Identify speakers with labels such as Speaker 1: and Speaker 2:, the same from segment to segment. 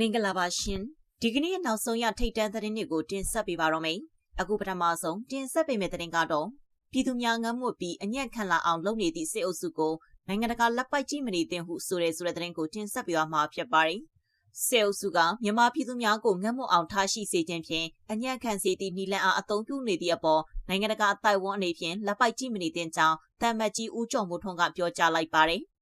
Speaker 1: မင်္ဂလာပါရှင်ဒီကနေ့နောက်ဆုံးရထိတ်တန့်သတင်းတွေကိုတင်ဆက်ပေးပါတော့မယ်အခုပထမဆုံးတင်ဆက်ပေးမယ့်သတင်းကတော့ပြည်သူများငတ်မွတ်ပြီးအညံ့ခံလာအောင်လုပ်နေသည့်စစ်အုပ်စုကိုနိုင်ငံတကာလက်ပိုက်ကြည့်မနေသင့်ဟုဆိုရဲဆိုတဲ့သတင်းကိုတင်ဆက်ပေးသွားမှာဖြစ်ပါတယ်စေအုပ်စုကမြန်မာပြည်သူများကိုငတ်မွတ်အောင်ထားရှိစေခြင်းဖြင့်အညံ့ခံစေသည့်နီလန်အားအသုံးပြုနေသည့်အပေါ်နိုင်ငံတကာအတိုင်းဝန်အနေဖြင့်လက်ပိုက်ကြည့်မနေသင့်ကြောင်းတမ်မတ်ကြီးဦးကျော်မိုးထွန်းကပြောကြားလိုက်ပါတယ်။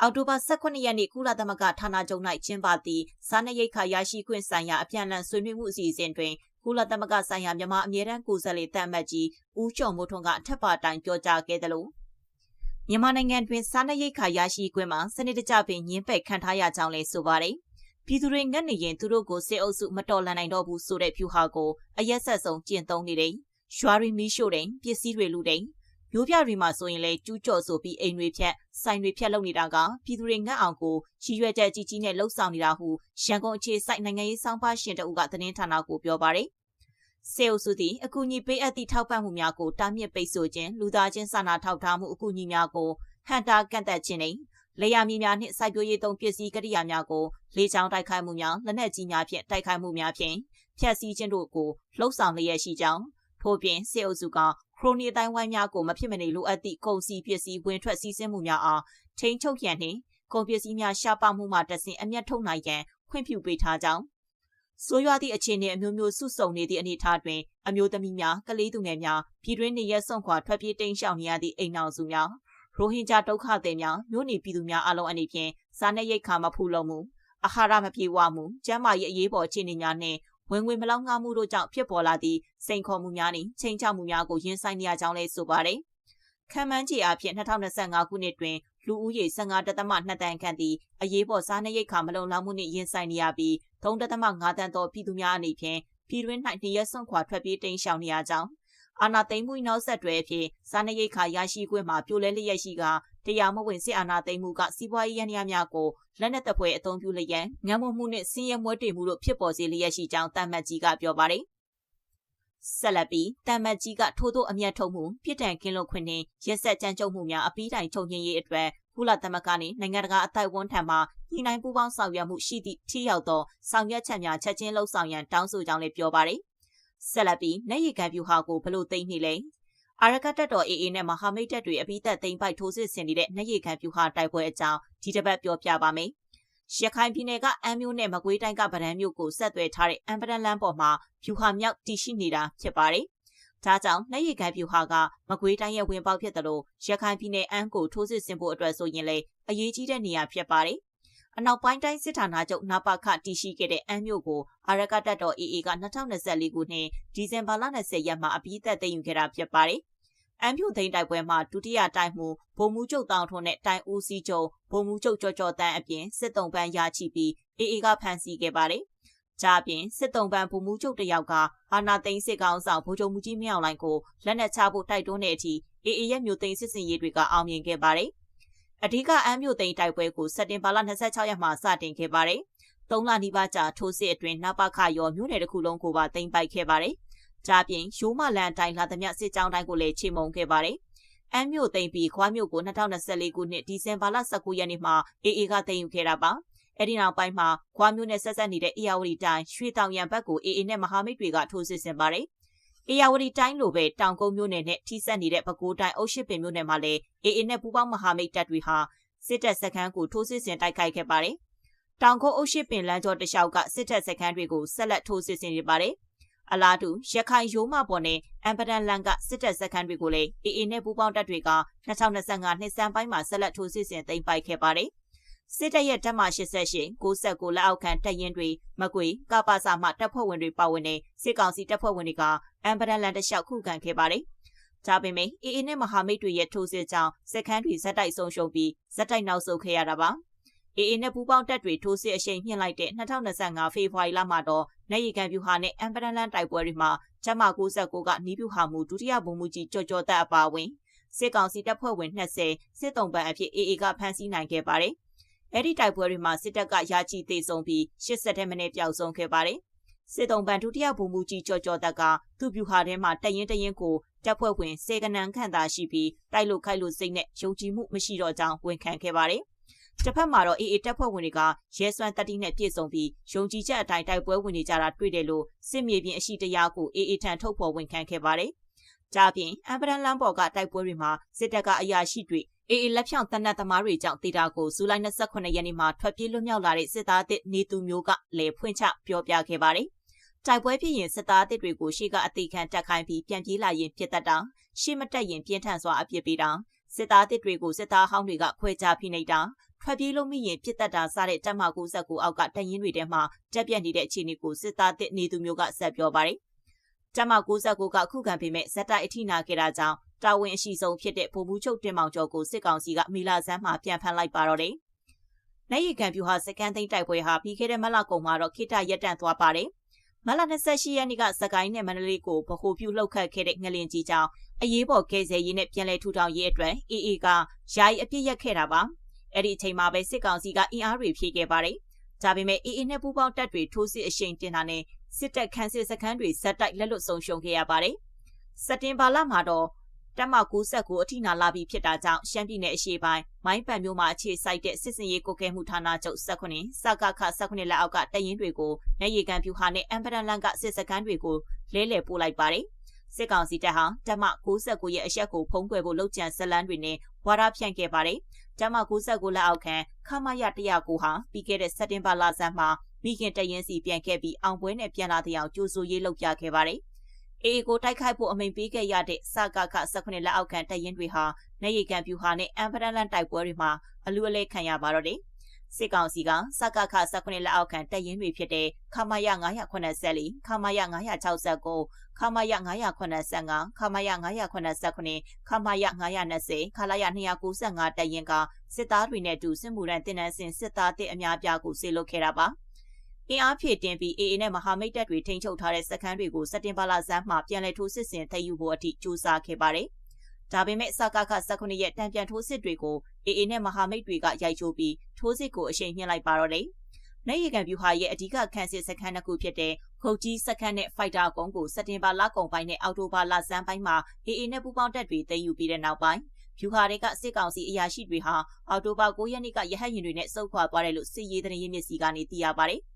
Speaker 1: အောက်တိုဘာ18ရက်နေ့ကုလသမဂ္ဂဌာနချုပ်၌ကျင်းပသည့်စားနပ်ရိက္ခာရရှိခွင့်ဆိုင်ရာအပြန်အလှန်ဆွေးနွေးမှုအစီအစဉ်တွင်ကုလသမဂ္ဂဆိုင်ရာမြန်မာအမြဲတမ်းကိုယ်စားလှယ်တမ်မတ်ကြီးဦးကျော်မိုးထွန်းကအထက်ပါတိုင်ပြောကြားခဲ့တယ်လို့မြန်မာနိုင်ငံတွင်စားနပ်ရိက္ခာရရှိခွင့်မှာစနစ်တကျပင်ညှင်းပယ်ခံထားရကြောင်းလည်းဆိုပါတယ်။ပြည်သူတွေငတ်နေရင်သူတို့ကိုစစ်အုပ်စုမတော်လှန်နိုင်တော့ဘူးဆိုတဲ့ဖြူဟာကိုအရက်ဆက်ဆုံးကျင့်သုံးနေတယ်။ရွာရီမီရှို့တယ်ပစ္စည်းတွေလူတယ် မျိုးပြတွေမှာဆိုရင်လည်းကျူးကျော်ဆိုပြီးအိမ်တွေဖြတ်ဆိုင်တွေဖြတ်လုပ်နေတာကပြည်သူတွေငတ်အောင်ကိုချီရွက်ချက်ကြီးကြီးနဲ့လှုပ်ဆောင်နေတာဟုရန်ကုန်အခြေစိုက်နိုင်ငံရေးစောင့်ပါရှင်တအုပ်ကသတင်းဌာနကိုပြောပါတယ်။စေအုပ်စုသည်အကူအညီပေးအပ်သည့်ထောက်ပံ့မှုများကိုတားမြစ်ပိတ်ဆို့ခြင်းလူသားချင်းစာနာထောက်ထားမှုအကူအညီများကိုဟန်တာကန့်သက်ခြင်းနှင့်လေယာမြေများနှင့်စိုက်ပျိုးရေးသုံးပစ္စည်းကရိယာများကိုလေကြောင်းတိုက်ခိုက်မှုများလက်နက်ကြီးများဖြင့်တိုက်ခိုက်မှုများဖြင့်ဖျက်ဆီးခြင်းတို့ကိုလှုံ့ဆော်လျက်ရှိကြောင်းထို့ပြင်စေအုပ်စုက ခရိုနီအတိုင်းဝိုင်းများကိုမဖြစ်မနေလိုအပ်သည့်ကုန်စည်ပစ္စည်းဝင်ထွက်စီးဆင်းမှုများအားထိန်းချုပ်ရန်နှင့်ကုန်ပစ္စည်းများရှားပါမှုမှတဆင့်အမျက်ထုတ်နိုင်ရန်ခွင့်ပြုပေးထားကြောင်းဆိုးရွားသည့်အခြေအနေအမျိုးမျိုးဆုစုံနေသည့်အနေအထားတွင်အမျိုးသမီးများကလေးသူငယ်များပြည်တွင်းနေရဆုံခွာထွက်ပြေးတိမ်းရှောင်နေရသည့်အိမ်နောက်စုများရိုဟင်ဂျာဒုက္ခသည်များမြို့နေပြည်သူများအလုံးအနေဖြင့်စားနပ်ရိက္ခာမဖူလုံမှုအာဟာရမပြေဝမှုကျန်းမာရေးအရေးပေါ်အခြေအနေများနှင့် ဝင်ငွေမလောက်ငှမှုတို့ကြောင့်ဖြစ်ပေါ်လာသည့်စိန်ခေါ်မှုများနှင့်ချိန်ချမှုများကိုရင်ဆိုင်နေရကြောင်းလည်းဆိုပါတယ်။ခံမှန်းခြေအဖြစ်2025ခုနှစ်တွင်လူဦးရေ15.2တန်းခန့်သည့်အရေးပေါ်စားနပ်ရိက္ခာမလုံလောက်မှုနှင့်ရင်ဆိုင်နေရပြီး3.5တန်းသောပြည်သူများအနေဖြင့်ပြည်တွင်း၌နေရဆွန့်ခွာထွက်ပြေးတိမ်းရှောင်နေရကြောင်းအာဏာသိမ်းမှုနောက်ဆက်တွဲအဖြစ်စားနပ်ရိက္ခာရရှိခွင့်မှာပြိုလဲလျက်ရှိက တရားမဝင်စစ်အာဏာသိမ်းမှုကစီးပွားရေးရန်ရများကိုလက်နက်တပ်ဖွဲ့အုံပြုလျက်ငမ်းမမှုနှင့်စင်းရဲမွဲတေမှုတို့ဖြစ်ပေါ်စေလျက်ရှိကြောင်းတမ်မတ်ကြီးကပြောပါတယ်။ဆက်လက်ပြီးတမ်မတ်ကြီးကထိုးထိုးအမျက်ထုတ်မှုပြစ်ဒဏ်ကင်းလွတ်ခွင့်နှင့်ရက်ဆက်ကြမ်းကြုတ်မှုများအပီးတိုင်ချုပ်ငြိမ်းရေးအတွက်ကုလသမဂ္ဂနှင့်နိုင်ငံတကာအတိုင်းဝန်ထံမှညှိနှိုင်းပူးပေါင်းဆောင်ရွက်မှုရှိသည့်ထိရောက်သောဆောင်ရွက်ချက်များချက်ချင်းလှုပ်ဆောင်ရန်တောင်းဆိုကြောင်းလည်းပြောပါတယ်။ဆက်လက်ပြီးနေရီကံပြူဟာကိုဘလို့သိမ့်နေလဲ အာရကတက်တော် AA နဲ့မဟာမိတ်တပ်တွေအပိသက်သိမ်းပိုက်ထိုးစစ်ဆင်နေတဲ့နှက်ရည်ခံပြူဟာတိုက်ပွဲအကြောင်းဒီတစ်ပတ်ပြောပြပါမယ်။ရခိုင်ပြည်နယ်ကအမ်းမြို့နဲ့မကွေးတိုင်းကဗဒန်းမြို့ကိုဆက်သွယ်ထားတဲ့အမ်ပဒန်လမ်းပေါ်မှာပြူဟာမြောက်တည်ရှိနေတာဖြစ်ပါတယ်။ဒါကြောင့်နှက်ရည်ခံပြူဟာကမကွေးတိုင်းရဲ့ဝင်ပေါက်ဖြစ်တယ်လို့ရခိုင်ပြည်နယ်အမ်းကိုထိုးစစ်ဆင်ဖို့အတွက်ဆိုရင်လေအရေးကြီးတဲ့နေရာဖြစ်ပါတယ်။ အနောက်ပိုင်းတိုင်းစစ်ဌာနချုပ်နပခတည်ရှိခဲ့တဲ့အမ်းမြို့ကိုအာရကတပ်တော် AA က2024ခုနှစ်ဒီဇင်ဘာလ20ရက်မှာအပြီးသက်သိမ်းယူခဲ့တာဖြစ်ပါတယ်။အမ်းမြို့သိမ်းတိုက်ပွဲမှာဒုတိယတိုင်းမှုဗိုလ်မှူးချုပ်တောင်ထွန်းနဲ့တိုင်းဦးစီးချုပ်ဗိုလ်မှူးချုပ်ကျော်ကျော်တန်းအပြင်စစ်တုံးပန်းရရှိပြီး AA ကဖမ်းဆီးခဲ့ပါတယ်။ကြအပြင်စစ်တုံးပန်းဗိုလ်မှူးချုပ်တယောက်ကအာနာသိန်းစစ်ကောင်ဆောင်ဗိုလ်ချုပ်မှုကြီးမြောက်လိုင်းကိုလက်နက်ချဖို့တိုက်တွန်းတဲ့အထိ AA ရဲ့မြို့သိမ်းစစ်စင်ရေးတွေကအောင်မြင်ခဲ့ပါတယ်။ အဓိကအမ်းမြို့သိမ်းတိုက်ပွဲကိုစက်တင်ဘာလ26ရက်မှာစတင်ခဲ့ပါတယ်။သုံးလနီးပါးကြာထိုးစစ်အတွင်းနပခရောမြို့နယ်တစ်ခုလုံးကိုပါသိမ်းပိုက်ခဲ့ပါတယ်။ဒါပြင်ရိုးမလန်တိုင်းလာသမျှစစ်ကြောင်းတိုင်းကိုလည်းချိန်မုံခဲ့ပါတယ်။အမ်းမြို့သိမ်းပြီးခွားမြို့ကို2024ခုနှစ်ဒီဇင်ဘာလ19ရက်နေ့မှာအေအေကသိမ်းယူခဲ့တာပါ။အဲ့ဒီနောက်ပိုင်းမှာခွားမြို့နဲ့ဆက်ဆက်နေတဲ့အေယာဝတီတိုင်းရွှေတောင်ရံဘက်ကိုအေအေနဲ့မဟာမိတ်တွေကထိုးစစ်ဆင်ပါတယ်။ အေယာဝတီတိုင်းလိုပဲတောင်ကုန်းမြို့နယ်နဲ့ထိစပ်နေတဲ့ပဲခူးတိုင်းအုပ်ရှိပင်မြို့နယ်မှာလည်းအေအေနဲ့ပူးပေါင်းမဟာမိတ်တပ်တွေဟာစစ်တပ်စခန်းကိုထိုးစစ်ဆင်တိုက်ခိုက်ခဲ့ပါတယ်။တောင်ကုန်းအုပ်ရှိပင်လမ်းကျော်တလျှောက်ကစစ်တပ်စခန်းတွေကိုဆက်လက်ထိုးစစ်ဆင်နေပါတယ်။အလားတူရခိုင်ရိုးမပေါ်နဲ့အမ်ပဒန်လန်ကစစ်တပ်စခန်းတွေကိုလည်းအေအေနဲ့ပူးပေါင်းတပ်တွေက2025နှစ်စံပိုင်းမှာဆက်လက်ထိုးစစ်ဆင်သိမ်းပိုက်ခဲ့ပါတယ်။ စစ်တပ်ရဲ့တပ်မ88 69လက်အောက်ခံတပ်ရင်းတွေမကွေကပစာမှတပ်ဖွဲ့ဝင်တွေပါဝင်တဲ့စစ်ကောင်စီတပ်ဖွဲ့ဝင်တွေကအမ်ပဒန်လန်တလျှောက်ခုခံခဲ့ပါတယ်။ဒါပေမဲ့အေအေနဲ့မဟာမိတ်တွေရဲ့ထိုးစစ်ကြောင့်စစ်ခန်းတွေဇက်တိုက်ဆုံးရှုံးပြီးဇက်တိုက်နောက်ဆုတ်ခဲ့ရတာပါ။အေအေနဲ့ပူးပေါင်းတပ်တွေထိုးစစ်အရှိန်မြင့်လိုက်တဲ့2025ဖေဖော်ဝါရီလမှာတော့နေရီကန်ဗျူဟာနဲ့အမ်ပဒန်လန်တိုက်ပွဲတွေမှာကျမ69ကနီးဗျူဟာမှုဒုတိယဗိုလ်မှူးကြီးကြော်ကြော်တက်အပါဝင်စစ်ကောင်စီတပ်ဖွဲ့ဝင်20စစ်တုံးပန်းအဖြစ်အေအေကဖမ်းဆီးနိုင်ခဲ့ပါတယ်။ အဲ့ဒီတိုက်ပွဲတွေမှာစစ်တပ်ကရာချီသေးဆုံးပြီး80တဲ့မိနစ်ပျောက်ဆုံးခဲ့ပါတယ်။စစ်တုံးပန်ဒုတိယဗိုလ်မှူးကြီးကျော်ကျော်တက်ကသူ့ဗျူဟာထဲမှာတရင်တရင်ကိုတပ်ဖွဲ့ဝင်စေကနန်းခန့်သာရှိပြီးတိုက်လို့ခိုက်လို့စိတ်နဲ့ယုံကြည်မှုမရှိတော့ကြောင်းဝန်ခံခဲ့ပါတယ်တစ်ဖက်မှာတော့ AA တပ်ဖွဲ့ဝင်တွေကရဲစွမ်းတတိနဲ့ပြည့်စုံပြီးယုံကြည်ချက်အတိုင်းတိုက်ပွဲဝင်နေကြတာတွေ့တယ်လို့စစ်မြေပြင်အရှိတရားကို AA ထံထုတ်ဖော်ဝန်ခံခဲ့ပါတယ်။ကြပြင်အမ်ပရန်လမ်းပေါ်ကတိုက်ပွဲတွေမှာစစ်တပ်ကအရာရှိတွေ အေအေလက်ဖြောင်တနတ်သမားတွေကြောင့်တေတာကိုဇူလိုင်28ရက်နေ့မှာထွက်ပြေးလွတ်မြောက်လာတဲ့စစ်သားအသစ်နေသူမျိုးကလည်းဖွင့်ချပြောပြခဲ့ပါတယ်။တိုက်ပွဲဖြစ်ရင်စစ်သားအသစ်တွေကိုရှေ့ကအသေးခံတက်ခိုင်းပြီးပြန်ပြေးလာရင်ပြစ်တတ်တာရှေ့မတက်ရင်ပြင်းထန်စွာအပြစ်ပေးတာစစ်သားအသစ်တွေကိုစစ်သားဟောင်းတွေကခွဲခြားဖိနှိပ်တာထွက်ပြေးလို့မိရင်ပြစ်တက်တာစတဲ့တပ်မ99အောက်ကတရင်တွေထဲမှာတက်ပြက်နေတဲ့အခြေအနေကိုစစ်သားအသစ်နေသူမျိုးကဆက်ပြောပါတယ်။တပ်မ99ကခုခံပေမဲ့ဇက်တိုက်အထိနာခဲ့တာကြောင့် တာဝန်အရှိဆုံးဖြစ်တဲ့ဗိုလ်မှူးချုပ်တင်မောင်ကျော်ကိုစစ်ကောင်စီကမီလာဆန်းမှာပြန်ဖမ်းလိုက်ပါတော့တယ်။နိုင်ရီကန်ပြူဟာစကန်သိန်းတိုက်ပွဲဟာပြီးခဲ့တဲ့မလကုံမှာတော့ခိတရက်တန့်သွားပါတယ်။မလ28ရက်နေ့ကစကိုင်းနဲ့မန္တလေးကိုဗဟိုပြုလှုပ်ခတ်ခဲ့တဲ့ငလင်ကြီးကြောင့်အရေးပေါ်ကယ်ဆယ်ရေးနဲ့ပြန်လည်ထူထောင်ရေးအတွက် AA ကယာယီအပြစ်ရက်ခဲ့တာပါ။အဲ့ဒီအချိန်မှာပဲစစ်ကောင်စီကအင်အားတွေဖြည့်ခဲ့ပါတယ်။ဒါပေမဲ့ AA နဲ့ပူးပေါင်းတပ်တွေထိုးစစ်အရှိန်တင်တာနဲ့စစ်တပ်ခန်းစစ်စခန်းတွေဇက်တိုက်လက်လွတ်ဆုံးရှုံးခဲ့ရပါတယ်။စက်တင်ဘာလမှာတော့ တက်မ69အထိနာလာပြီးဖြစ်တာကြောင့်ရှမ်းပြည်နယ်အရှေ့ပိုင်းမိုင်းပန်မြို့မှာအခြေစိုက်တဲ့စစ်စင်ရေးကိုကဲမှုဌာနချုပ်19စကခ19လက်အောက်ကတရင်တွေကိုနေရီကန်ပြူဟာနဲ့အမ်ပရန်လန်ကစစ်စခန်းတွေကိုလဲလှယ်ပို့လိုက်ပါတယ်စစ်ကောင်စီတပ်ဟာတက်မ69ရဲ့အရက်ကိုဖုံးကွယ်ဖို့လှုပ်ကြံဇလန်းတွေနဲ့ဝါဒဖြန့်ခဲ့ပါတယ်တက်မ69လက်အောက်ခံခမရ109ဟာပြီးခဲ့တဲ့စက်တင်ဘာလဆန်းမှာမိခင်တရင်စီပြန်ခဲ့ပြီးအောင်ပွဲနဲ့ပြန်လာတဲ့အောင်ကြိုးဆိုရေးလုပ်ပြခဲ့ပါတယ်။ အေအေကိုတိုက်ခိုက်ဖို့အမိန်ပေးခဲ့ရတဲ့စကခ19လက်အောက်ခံတပ်ရင်းတွေဟာနေရီကန်ပြူဟာနဲ့အမ်ဖရန်လန်တိုက်ပွဲတွေမှာအလူအလဲခံရပါတော့တယ်။စစ်ကောင်စီကစကခ19လက်အောက်ခံတပ်ရင်းတွေဖြစ်တဲ့ခမာယ984ခမာယ969ခမာယ985ခမာယ989ခမာယ920ခလာယ295တပ်ရင်းကစစ်သားတွေနဲ့အတူစစ်မှုရန်တင်နန်းစင်စစ်သားတစ်အများပြားကိုဆေးလုခဲ့တာပါ။ အင်အားဖြည့်တင်ပြီး AA နဲ့မဟာမိတ်တပ်တွေထိန်းချုပ်ထားတဲ့စခန်းတွေကိုစက်တင်ဘာလဆန်းမှာပြန်လည်ထိုးစစ်ဆင်သိမ်းယူဖို့အထိကြိုးစားခဲ့ပါတယ်။ဒါပေမဲ့စကခ19ရက်တံပြန်ထိုးစစ်တွေကို AA နဲ့မဟာမိတ်တွေကရိုက်ချိုးပြီးထိုးစစ်ကိုအရှိန်မြင့်လိုက်ပါတော့တယ်။နိုင်ရီကန်ဗျူဟာရဲ့အဓိကခန်းစစ်စခန်းတစ်ခုဖြစ်တဲ့ခုတ်ကြီးစခန်းနဲ့ဖိုက်တာကုန်းကိုစက်တင်ဘာလကုန်ပိုင်းနဲ့အောက်တိုဘာလဆန်းပိုင်းမှာ AA နဲ့ပူးပေါင်းတပ်တွေသိမ်းယူပြီးတဲ့နောက်ပိုင်းဖြူဟာတွေကစစ်ကောင်စီအရာရှိတွေဟာအော်တိုဘာ9ရက်နေ့ကရဟတ်ရင်တွေနဲ့စုပ်ခွာသွားတယ်လို့စစ်ရေးသတင်းရင်းမြစ်စီကနေသိရပါတယ်။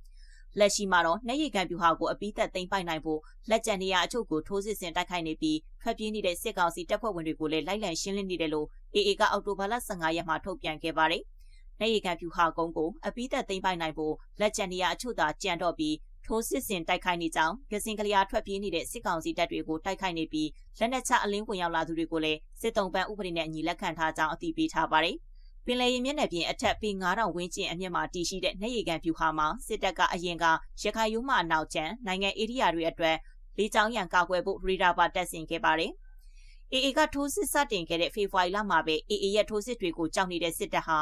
Speaker 1: လက်ရှိမှာတော့နှက်ရည်ကန်ပြူဟာကိုအပိသက်သိမ်းပိုက်နိုင်ဖို့လက်ကျန်နေရအချို့ကိုထိုးစစ်ဆင်တိုက်ခိုက်နေပြီးထွက်ပြေးနေတဲ့စစ်ကောင်စီတပ်ဖွဲ့ဝင်တွေကိုလည်းလိုက်လံရှင်းလင်းနေတယ်လို့ AA ကအောက်တိုဘာလ15ရက်မှာထုတ်ပြန်ခဲ့ပါတယ်။နှက်ရည်ကန်ပြူဟာကုန်းကိုအပိသက်သိမ်းပိုက်နိုင်ဖို့လက်ကျန်နေရအချို့သာကြံတော့ပြီးထိုးစစ်ဆင်တိုက်ခိုက်နေကြောင်းကစင်ကလျာထွက်ပြေးနေတဲ့စစ်ကောင်စီတပ်တွေကိုတိုက်ခိုက်နေပြီးလက်နက်ချအလင်းဝင်ရောက်လာသူတွေကိုလည်းစစ်တုံးပန်းဥပဒေနဲ့အညီလက်ခံထားကြောင်းအသိပေးထားပါတယ်။ပ င်လယ်ရေမျက်နှာပြင်အထက်ပေ9000ဝန်းကျင်အမြင့်မှာတည်ရှိတဲ့နှက်ရီကန်ဖြူဟာမှာစစ်တပ်ကအရင်ကရခိုင်ရိုးမှအနောက်ကျန်နိုင်ငံဧရိယာတွေအတွက်လေကြောင်းရန်ကာကွယ်ဖို့ရေဒါပါတက်ဆင်ခဲ့ပါတယ်။ AA ကထိုးစစ်စတင်ခဲ့တဲ့ဖေဖော်ဝါရီလမှာပဲ AA ရဲ့ထိုးစစ်တွေကိုကြောက်နေတဲ့စစ်တပ်ဟာ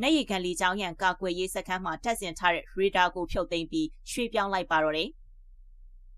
Speaker 1: နှက်ရီကန်လေကြောင်းရန်ကာကွယ်ရေးစခန်းမှာတက်ဆင်ထားတဲ့ရေဒါကိုဖြုတ်သိမ်းပြီးရွှေ့ပြောင်းလိုက်ပါတော့တယ်။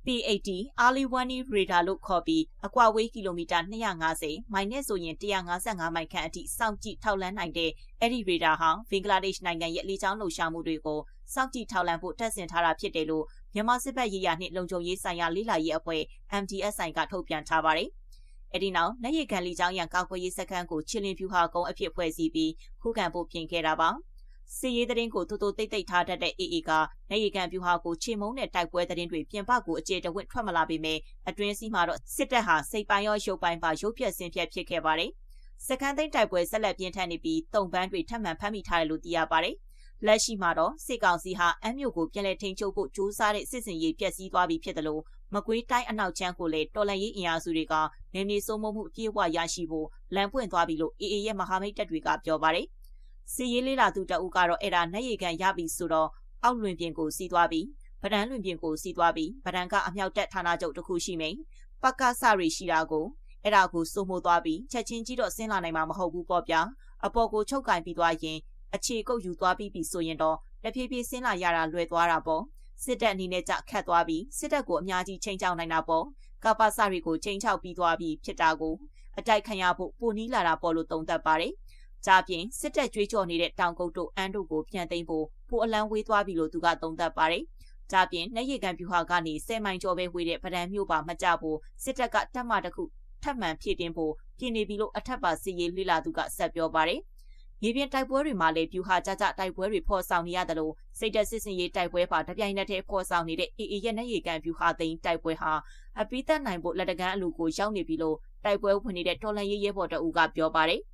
Speaker 1: P80 Early Warning Radar လို့ခေါ်ပြီးအကွာဝေးကီလိုမီတာ250မိုင်နဲ့ဆိုရင်155မိုင်ခန့်အထိစောင့်ကြည့်ထောက်လှမ်းနိုင်တဲ့အဲ့ဒီ radar ဟာဘင်္ဂလားဒေ့ရှ်နိုင်ငံရဲ့လေကြောင်းလှုပ်ရှားမှုတွေကိုစောင့်ကြည့်ထောက်လှမ်းဖို့တက်ဆင်ထားတာဖြစ်တယ်လို့မြန်မာစစ်ဘက်ရေးရာနှင့်လုံခြုံရေးဆိုင်ရာလေးလာရေးအဖွဲ့ MDSI ကထုတ်ပြန်ထားပါတယ်။အဲ့ဒီနောက်နိုင်ရီကန်လီကျောင်းရန်ကောက်ွယ်ရေးစခန်းကိုချီလင်ဖြူဟာကုန်းအဖြစ်ဖွဲ့စည်းပြီးခုခံဖို့ပြင်ခဲ့တာပါ။ စီရေးသတင်းကိုတူတူတိတ်တိတ်ထားတတ်တဲ့ AA ကနေရီကန်ပြူဟာကိုချေမုံတဲ့တိုက်ပွဲသတင်းတွေပြင်ပကိုအကျေတဝင့်ထွက်မလာပေမဲ့အတွင်းစည်းမှာတော့စစ်တပ်ဟာစိတ်ပိုင်းရောရုပ်ပိုင်းပါရုပ်ပြက်ဆင်းပြက်ဖြစ်ခဲ့ပါတယ်။စကန်သိန်းတိုက်ပွဲဆက်လက်ပြင်းထန်နေပြီးတုံပန်းတွေထပ်မံဖမ်းမိထားတယ်လို့သိရပါတယ်။လက်ရှိမှာတော့စစ်ကောင်စီဟာအမျိုးကိုပြန်လည်ထိန်းချုပ်ဖို့ကြိုးစားတဲ့စစ်စင်ရေးပြက်စီးသွားပြီဖြစ်တယ်လို့မကွေးတိုင်းအနောက်ချမ်းကိုလည်းတော်လန်ရေးအင်အားစုတွေကနေမြေစိုးမိုးမှုအပြည့်အဝရရှိဖို့လမ်းပွင့်သွားပြီလို့ AA ရဲ့မဟာမိတ်တပ်တွေကပြောပါတယ်။ စီရေးလေးလာသူတအုပ်ကတော့အဲ့ဒါနှက်ရီကန်ရပြီဆိုတော့အောက်လွင်ပြင်ကိုစီးသွားပြီးဗဒန်းလွင်ပြင်ကိုစီးသွားပြီးဗဒန်းကအမြောက်တက်ဌာနချုပ်တစ်ခုရှိမိန်ပကစရီရှိတာကိုအဲ့ဒါကိုစိုးမိုးသွားပြီးချက်ချင်းကြီးတော့ဆင်းလာနိုင်မှာမဟုတ်ဘူးပေါ့ဗျာအပေါ်ကိုချုပ်ကင်ပြီးသွားရင်အခြေကုပ်ယူသွားပြီးပြီဆိုရင်တော့တဖြည်းဖြည်းဆင်းလာရတာလွယ်သွားတာပေါ့စစ်တပ်အနေနဲ့ကြခတ်သွားပြီးစစ်တပ်ကိုအများကြီးချိန်ချောက်နိုင်တာပေါ့ကပ္ပစရီကိုချိန်ချောက်ပြီးသွားပြီးဖြစ်တာကိုအတိုက်ခံရဖို့ပိုနီးလာတာပေါ့လို့သုံးသပ်ပါတယ်။ ကြပြင်စစ်တပ်ကြွေးကြော်နေတဲ့တောင်ကုတ်တို့အန်းတို့ကိုပြန်သိမ်းဖို့ပိုအလန်းဝေးသွားပြီလို့သူကသုံးသပ်ပါတယ်။ကြပြင်နှက်ရီကန်ပြူဟာကနေ10မိုင်ကျော်ပဲဝေးတဲ့ဗဒံမြို့ပါမကြဖို့စစ်တပ်ကတပ်မတစ်ခုထပ်မံဖြည့်တင်းဖို့ပြင်နေပြီလို့အထက်ပါစီရေးလှလာသူကဆက်ပြောပါတယ်မြေပြင်တိုက်ပွဲတွေမှာလည်းပြူဟာကြကြတိုက်ပွဲတွေဖော်ဆောင်နေရတယ်လို့စိတ်သက်စစ်စင်ရေးတိုက်ပွဲပါတပြိုင်နက်တည်းဖော်ဆောင်နေတဲ့ AA ရဲ့နေရီကန်ပြူဟာသိန်းတိုက်ပွဲဟာအပိသက်နိုင်ဖို့လက်တကမ်းအလူကိုရောက်နေပြီလို့တိုက်ပွဲဝင်နေတဲ့တော်လန်ရေးရဲဘော်တအူးကပြောပါတယ်။